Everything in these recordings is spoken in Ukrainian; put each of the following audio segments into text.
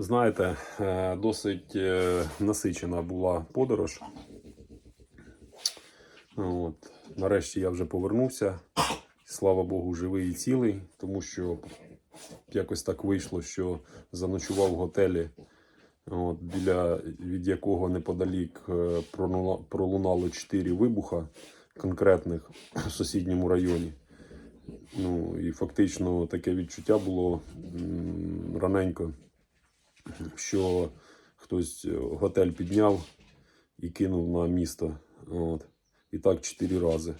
Знаєте, е, досить е, насичена була подорож. От. Нарешті я вже повернувся. Слава Богу, живий і цілий, тому що якось так вийшло, що заночував в готелі, от, біля від якого неподалік е, пролунало чотири вибуха конкретних в сусідньому районі. Ну і фактично таке відчуття було раненько, що хтось е, готель підняв і кинув на місто. От. І так чотири рази.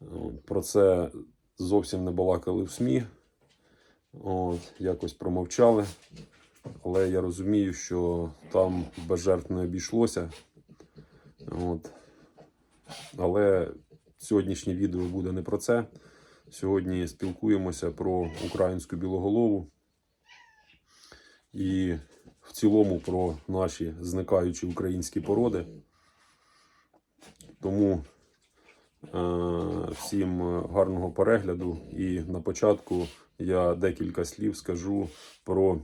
От. Про це зовсім не балакали в СМІ. От. Якось промовчали. Але я розумію, що там без жертв не обійшлося. От. Але сьогоднішнє відео буде не про це. Сьогодні спілкуємося про українську білоголову і в цілому про наші зникаючі українські породи. Тому е, всім гарного перегляду. І на початку я декілька слів скажу про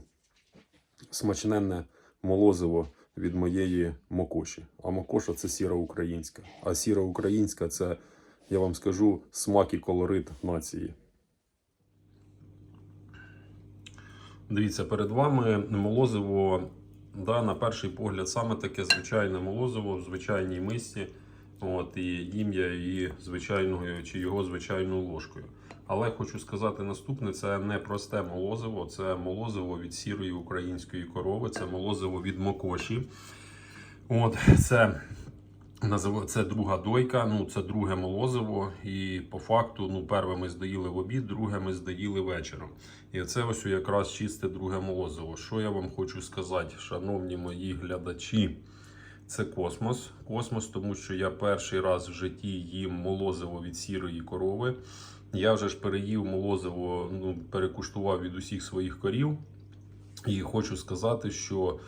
смачненне молозиво від моєї мокоші. А мокоша це сіра українська. А сіра українська це, я вам скажу, смак і колорит нації. Дивіться, перед вами молозиво, да, на перший погляд, саме таке звичайне молозиво в звичайній мисці. От, і їм я її звичайною чи його звичайною ложкою. Але хочу сказати наступне: це не просте молозиво, це молозиво від сірої української корови, це молозиво від мокоші. От, це, це друга дойка, ну це друге молозиво. І по факту, ну, перше ми здаїли в обід, друге ми здаїли вечором. І це ось якраз чисте друге молозиво. Що я вам хочу сказати, шановні мої глядачі? Це космос. Космос, тому що я перший раз в житті їм молозиво від сірої корови. Я вже ж переїв молозиво, ну, перекуштував від усіх своїх корів. І хочу сказати, що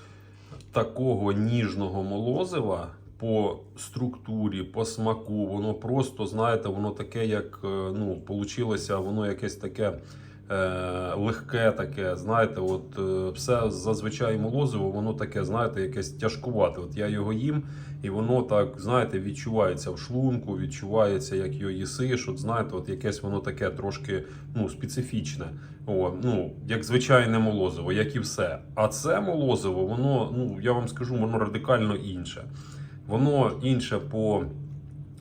такого ніжного молозива по структурі, по смаку, воно просто, знаєте, воно таке, як е, ну, получилося, воно якесь таке. Е, легке таке, знаєте, от е, все зазвичай молозиво, воно таке, знаєте, якесь тяжкувате. От я його їм, і воно так, знаєте, відчувається в шлунку, відчувається, як його їсиш. От знаєте, от якесь воно таке трошки ну, специфічне. О, ну, як звичайне молозиво, як і все. А це молозиво, воно, ну я вам скажу, воно радикально інше. Воно інше по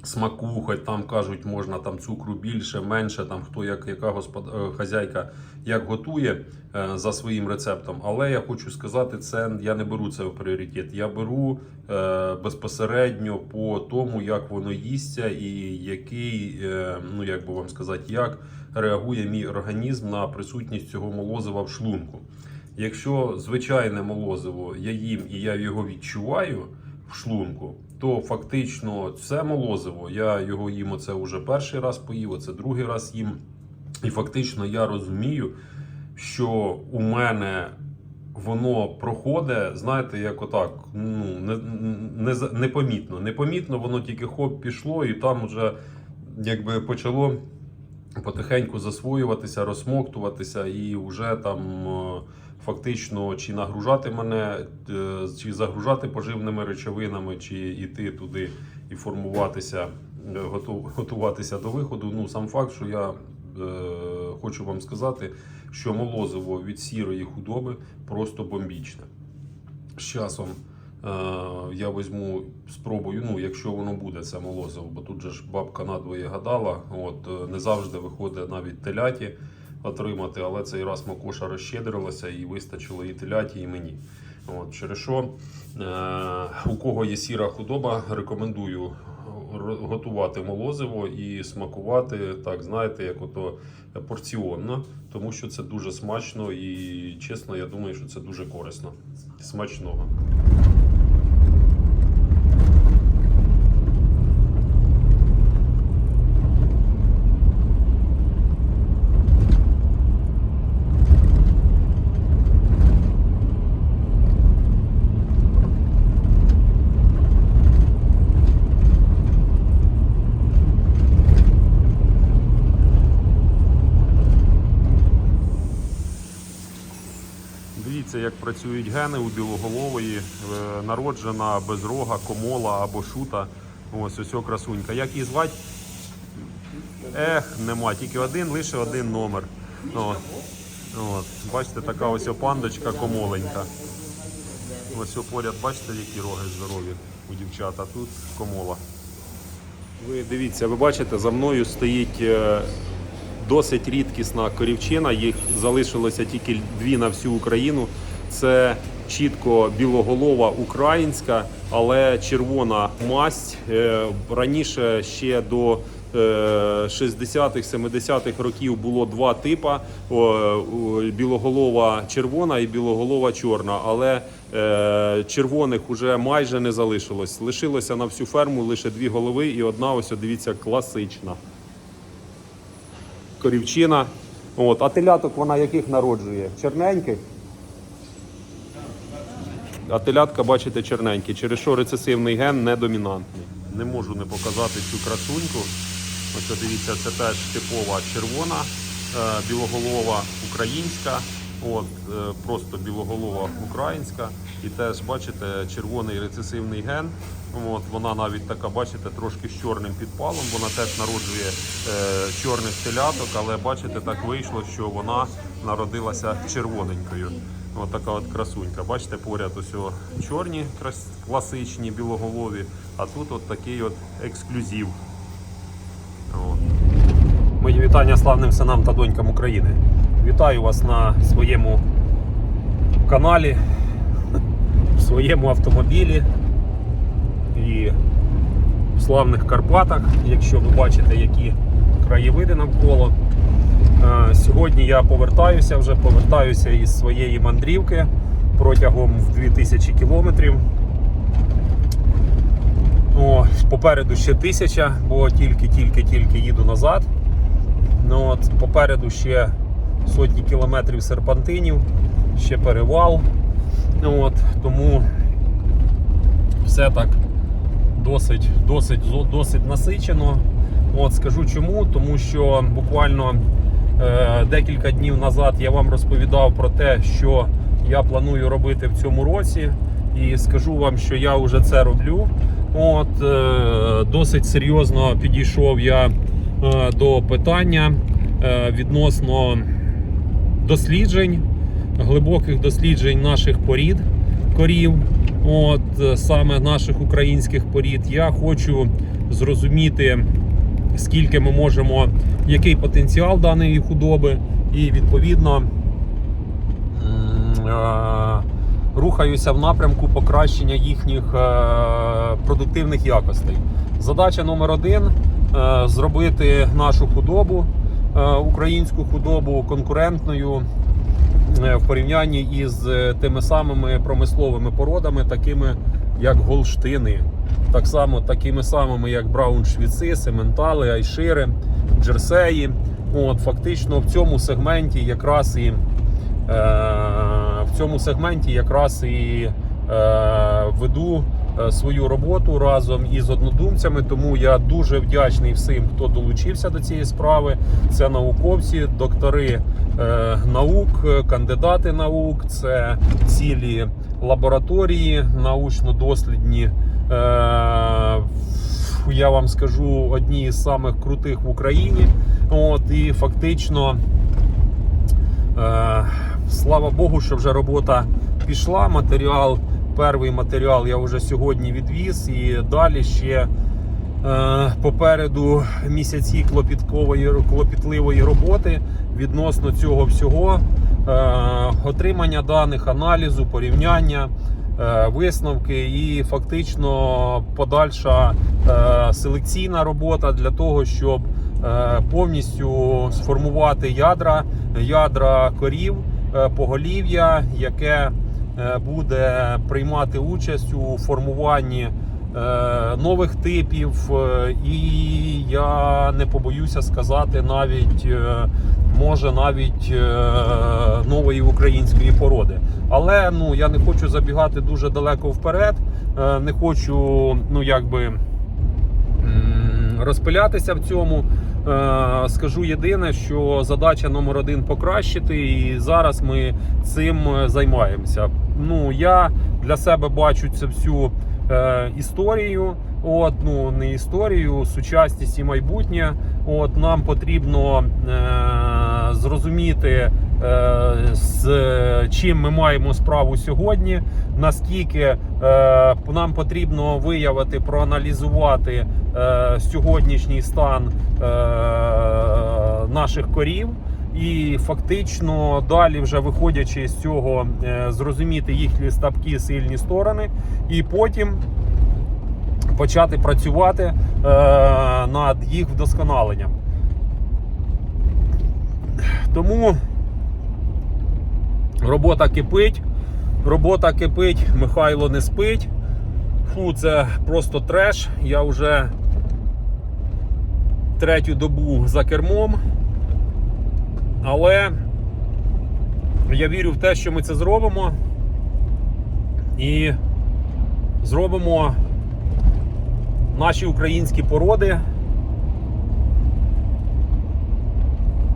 смаку, хоч там кажуть, можна там цукру більше, менше, там хто як яка господ... е, хазяйка як готує е, за своїм рецептом. Але я хочу сказати, це я не беру це в пріоритет. Я беру е, безпосередньо по тому, як воно їсться, і який, е, ну як би вам сказати, як реагує мій організм на присутність цього молозива в шлунку. Якщо звичайне молозиво я їм і я його відчуваю шлунку, то фактично це молозиво, я його їм оце вже перший раз поїв, оце другий раз їм. І фактично я розумію, що у мене воно проходить, знаєте, як отак, ну, не, не, непомітно. Непомітно, воно тільки хоп пішло, і там вже якби почало потихеньку засвоюватися, розсмоктуватися, і вже там е, фактично чи нагружати мене, е, чи загружати поживними речовинами, чи йти туди і формуватися, е, готуватися до виходу. Ну, сам факт, що я е, хочу вам сказати, що молозиво від сірої худоби просто бомбічне. З часом я візьму, спробую, ну, якщо воно буде це молозиво, бо тут же ж бабка надвоє гадала, от не завжди виходить навіть теляті отримати, але цей раз макоша розщедрилася і вистачило і теляті, і мені. От, через що, е, у кого є сіра худоба, рекомендую готувати молозиво і смакувати, так знаєте, як ото порціонно, тому що це дуже смачно і чесно, я думаю, що це дуже корисно. Смачного. Дивіться, як працюють гени у білоголової, е, народжена безрога, комола або шута. Ось ось о красунька. Як її звати? Ех, нема, тільки один, лише один номер. От. От. Бачите, така ось о пандочка комоленька. Ось о поряд, бачите, які роги здорові у дівчат, а тут комола. Ви дивіться, ви бачите, за мною стоїть е, досить рідкісна корівчина. Їх залишилося тільки дві на всю Україну. Це чітко білоголова українська, але червона масть. Е, Раніше ще до е, 60-х, 70-х років було два типа: білоголова червона і білоголова чорна. Але е, червоних уже майже не залишилось. Лишилося на всю ферму лише дві голови, і одна ось, дивіться, класична. Корівчина. От, а теляток вона яких народжує? Черненьких? А телятка, бачите, черненькі, через що рецесивний ген не домінантний. Не можу не показати цю красуньку. Ось дивіться, це теж типова червона, е, білоголова українська. От, е, просто білоголова українська. І теж бачите, червоний рецесивний ген. От, вона навіть така, бачите, трошки з чорним підпалом. Вона теж народжує е, чорних теляток, але бачите, так вийшло, що вона народилася червоненькою. Ось така от красунька. Бачите, поряд ось чорні класичні білоголові, а тут от такий от ексклюзив. От. Мої вітання славним синам та донькам України. Вітаю вас на своєму каналі, в своєму автомобілі і в славних Карпатах, якщо ви бачите, які краєвиди навколо. Е, Сьогодні я повертаюся вже, повертаюся із своєї мандрівки протягом в 2000 кілометрів. О, попереду ще тисяча, бо тільки-тільки-тільки їду назад. Ну, от, попереду ще сотні кілометрів серпантинів, ще перевал. От, тому все так досить, досить, досить насичено. От, скажу чому, тому що буквально е, декілька днів назад я вам розповідав про те, що я планую робити в цьому році. І скажу вам, що я вже це роблю. От, е, досить серйозно підійшов я е, до питання е, відносно досліджень, глибоких досліджень наших порід корів, от е, саме наших українських порід. Я хочу зрозуміти, скільки ми можемо, який потенціал даної худоби, і відповідно е, рухаюся в напрямку покращення їхніх е, продуктивних якостей. Задача номер один зробити нашу худобу, українську худобу конкурентною е, в порівнянні із е, тими самими промисловими породами, такими як голштини, так само такими самими, як брауншвіци, сементали, айшири, джерсеї. От, фактично в цьому сегменті якраз і е, в цьому сегменті якраз і е, веду е, свою роботу разом із однодумцями. Тому я дуже вдячний всім, хто долучився до цієї справи. Це науковці, доктори е, наук, е, кандидати наук, це цілі лабораторії научно-дослідні. Е, я вам скажу одні з самих крутих в Україні. От і фактично. Е, слава Богу, що вже робота пішла. Матеріал, перший матеріал я вже сьогодні відвіз, і далі ще е, попереду місяці клопіткової клопітливої роботи відносно цього всього, е, отримання даних, аналізу, порівняння. е, Висновки і фактично подальша е, селекційна робота для того, щоб е, повністю сформувати ядра, ядра корів, е, поголів'я, яке буде приймати участь у формуванні е, нових типів, е, і я не побоюся сказати, навіть е, може навіть е, нової української породи. Але ну я не хочу забігати дуже далеко вперед, е, не хочу, ну якби розпилятися в цьому. е, скажу єдине, що задача номер один покращити, і зараз ми цим е, займаємося. Ну я для себе бачу цю всю е, історію. От, ну не історію, сучасність і майбутнє. От нам потрібно е, зрозуміти, е, з чим ми маємо справу сьогодні. Наскільки е, нам потрібно виявити, проаналізувати е, сьогоднішній стан е, наших корів. І фактично далі, вже виходячи з цього, е, зрозуміти їхні слабкі сильні сторони, і потім почати працювати е, над їх вдосконаленням. Тому робота кипить, робота кипить, Михайло не спить. Фу, це просто треш. Я вже третю добу за кермом. Але я вірю в те, що ми це зробимо. І зробимо наші українські породи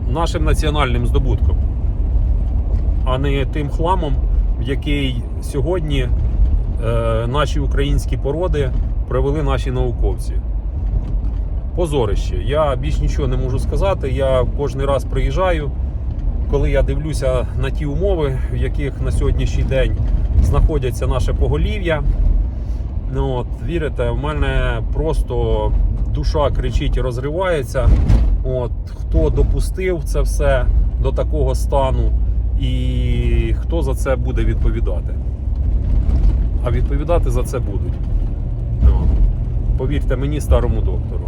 нашим національним здобутком, а не тим хламом, в який сьогодні е, наші українські породи привели наші науковці. Позорище. Я більш нічого не можу сказати. Я кожен раз приїжджаю, коли я дивлюся на ті умови, в яких на сьогоднішній день знаходяться наше поголів'я. Ну, от, вірите, в мене просто душа кричить і розривається. От, хто допустив це все до такого стану, і хто за це буде відповідати? А відповідати за це будуть. Ну, повірте мені, старому доктору.